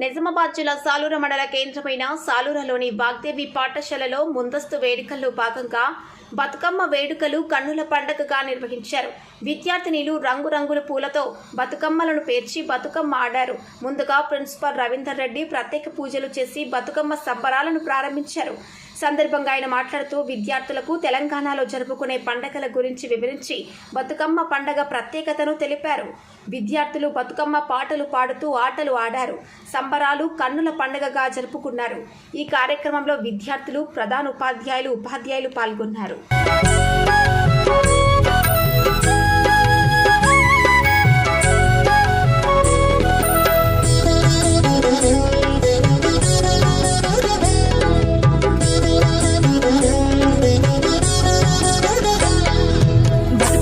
నిజామాబాద్ జిల్లా సాలూర మండల కేంద్రమైన సాలూరలోని వాగ్దేవి పాఠశాలలో ముందస్తు వేడుకల్లో భాగంగా బతుకమ్మ వేడుకలు కన్నుల పండగగా నిర్వహించారు. విద్యార్థినిలు రంగురంగుల పూలతో బతుకమ్మలను పేర్చి బతుకమ్మ ఆడారు. ముందుగా ప్రిన్సిపల్ రవీందర్ రెడ్డి ప్రత్యేక పూజలు చేసి బతుకమ్మ సంబరాలను ప్రారంభించారు. సందర్భంగా ఆయన మాట్లాడుతూ విద్యార్థులకు తెలంగాణలో జరుపుకునే పండగల గురించి వివరించి బతుకమ్మ పండగ ప్రత్యేకతను తెలిపారు. విద్యార్థులు బతుకమ్మ పాటలు పాడుతూ ఆటలు ఆడారు. సంబరాలు కన్నుల పండగగా జరుపుకున్నారు. ఈ కార్యక్రమంలో విద్యార్థులు ప్రధాన ఉపాధ్యాయులు ఉపాధ్యాయులు పాల్గొన్నారు.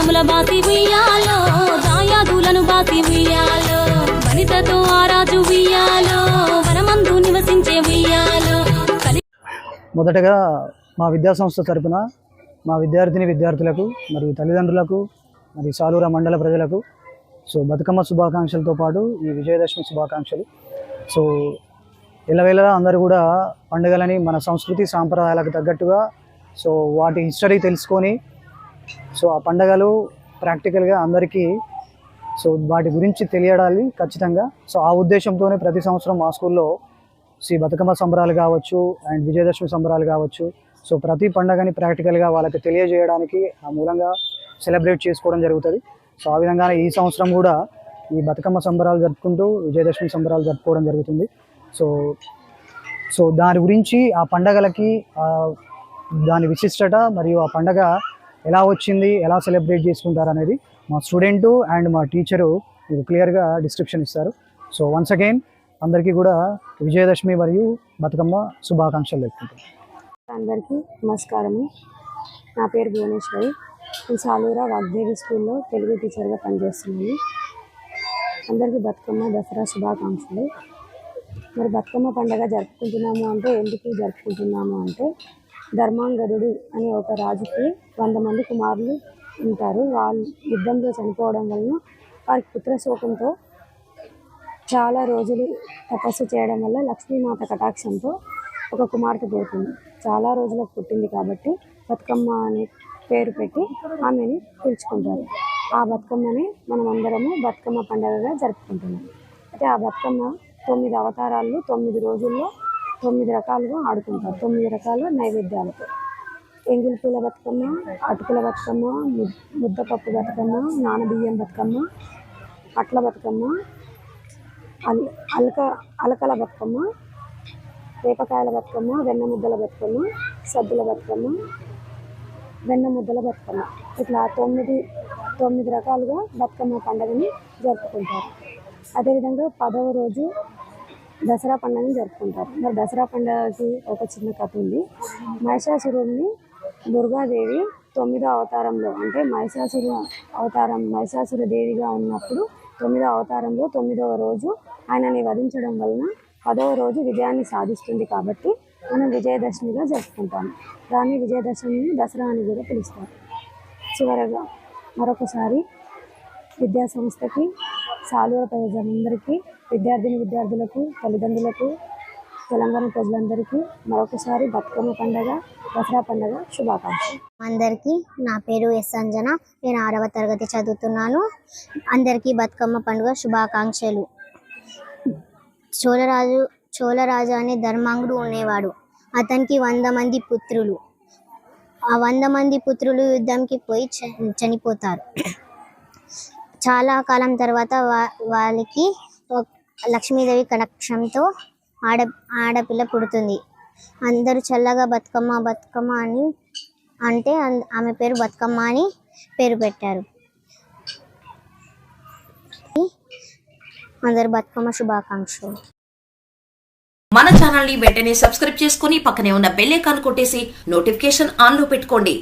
ధనధాన్యముల బాసి ఉయ్యాలో దాయాదులను బాసి ఉయ్యాలో వనితతో ఆరాజు ఉయ్యాలో వనమందు నివసించే ఉయ్యాలో మొదటగా మా విద్యాసంస్థ తరపున మా విద్యార్థిని విద్యార్థులకు మరియు తల్లిదండ్రులకు మరియు సాలూర మండల ప్రజలకు సో బతుకమ్మ శుభాకాంక్షలతో పాటు ఈ విజయదశమి శుభాకాంక్షలు. సో ఎల్లవేళలా అందరూ కూడా పండుగలని మన సంస్కృతి సాంప్రదాయాలకు తగ్గట్టుగా సో వాటి హిస్టరీ తెలుసుకొని సో ఆ పండుగలు ప్రాక్టికల్గా అందరికీ సో వాటి గురించి తెలియడాలి ఖచ్చితంగా. సో ఆ ఉద్దేశంతోనే ప్రతి సంవత్సరం మా స్కూల్లో శ్రీ బతుకమ్మ సంబరాలు కావచ్చు అండ్ విజయదశమి సంబరాలు కావచ్చు. సో ప్రతి పండగని ప్రాక్టికల్గా వాళ్ళకి తెలియజేయడానికి ఆ మూలంగా సెలబ్రేట్ చేసుకోవడం జరుగుతుంది. సో ఆ విధంగానే ఈ సంవత్సరం కూడా ఈ బతుకమ్మ సంబరాలు జరుపుకుంటూ విజయదశమి సంబరాలు జరుపుకోవడం జరుగుతుంది. సో సో దాని గురించి ఆ పండగలకి దాని విశిష్టత మరియు ఆ పండగ ఎలా వచ్చింది ఎలా సెలబ్రేట్ చేసుకుంటారు అనేది మా స్టూడెంట్ అండ్ మా టీచరు మీకు క్లియర్గా డిస్క్రిప్షన్ ఇస్తారు. సో వన్స్ అగైన్ అందరికీ కూడా విజయదశమి మరియు బతుకమ్మ శుభాకాంక్షలు తెలుపుకుంటాం అందరికీ నమస్కారము నా పేరు భువనేశ్వరి. నేను సాలూరా వాగ్దేవి స్కూల్లో తెలుగు టీచర్గా పనిచేస్తున్నాను. అందరికీ బతుకమ్మ దసరా శుభాకాంక్షలు. మరి బతుకమ్మ పండగ జరుపుకుంటున్నాము అంటే ఎందుకు జరుపుకుంటున్నాము అంటే ధర్మాంగదుడు అనే ఒక రాజుకి వంద మంది కుమారులు ఉంటారు. వాళ్ళు యుద్ధంలో చనిపోవడం వలన వారికి పుత్రశోకంతో చాలా రోజులు తపస్సు చేయడం వల్ల లక్ష్మీమాత కటాక్షంతో ఒక కుమార్తె పోతుంది చాలా రోజులకు పుట్టింది కాబట్టి బతుకమ్మ అనే పేరు పెట్టి ఆమెని పిలుచుకుంటారు. ఆ బతుకమ్మని మనం అందరము బతుకమ్మ పండుగగా జరుపుకుంటున్నాం. అయితే ఆ బతుకమ్మ తొమ్మిది అవతారాలు తొమ్మిది రోజుల్లో తొమ్మిది రకాలుగా ఆడుకుంటారు. తొమ్మిది రకాల నైవేద్యాలతో ఎంగిల్ పూల బతుకమ్మ అటుకుల బతుకమ్మ ముద్దపప్పు బతుకమ్మ నానబియ్యం బతుకమ్మ అట్ల బతుకమ్మ అల్ అలక అలకల బతుకమ్మ వేపకాయల బతుకమ్మ వెన్న ముద్దల బతుకమ్మ సద్దుల బతుకమ్మ వెన్న ముద్దల బతుకమ్మ. ఇట్లా తొమ్మిది తొమ్మిది రకాలుగా బతుకమ్మ పండుగని జరుపుకుంటారు. అదేవిధంగా పదవ రోజు దసరా పండుగని జరుపుకుంటారు. మరి దసరా పండుగకి ఒక చిన్న కథ ఉంది. మహిషాసురుడిని దుర్గాదేవి తొమ్మిదో అవతారంలో అంటే మహిషాసుర అవతారం మహిషాసుర దేవిగా ఉన్నప్పుడు తొమ్మిదో అవతారంలో తొమ్మిదవ రోజు ఆయనని వధించడం వలన పదవ రోజు విజయాన్ని సాధిస్తుంది కాబట్టి మనం విజయదశమిగా జరుపుకుంటాము దాన్ని విజయదశమిని దసరా అని కూడా పిలుస్తారు. చివరగా మరొకసారి విద్యా సంస్థకి సాలువ ప్రజలందరికీ విద్యార్థిని విద్యార్థులకు తల్లిదండ్రులకు తెలంగాణ ప్రజలందరికీ మరొకసారి బతుకమ్మ పండగ దసరా పండగ శుభాకాంక్షలు. అందరికీ నా పేరు ఎస్ అంజన. నేను ఆరవ తరగతి చదువుతున్నాను. అందరికీ బతుకమ్మ పండుగ శుభాకాంక్షలు. చోళరాజు చోళరాజు అనే ధర్మాంగుడు ఉండేవాడు. అతనికి వంద మంది పుత్రులు. ఆ వంద మంది పుత్రులు యుద్ధంకి పోయి చ- చనిపోతారు. చాలా కాలం తర్వాత వా- వాళ్ళకి లక్ష్మీదేవి కటాక్షంతో ఆడ ఆడపిల్ల పుడుతుంది. అందరూ చల్లగా బతుకమ్మ బతుకమ్మ అని అంటే ఆమె పేరు బతుకమ్మ అని పేరు పెట్టారు. అందరు బతుకమ్మ శుభాకాంక్షలు. మన ఛానల్ని వెంటనే సబ్స్క్రైబ్ చేసుకుని పక్కనే ఉన్న బెల్ ఐకాన్ కొట్టేసి నోటిఫికేషన్ ఆన్లో పెట్టుకోండి.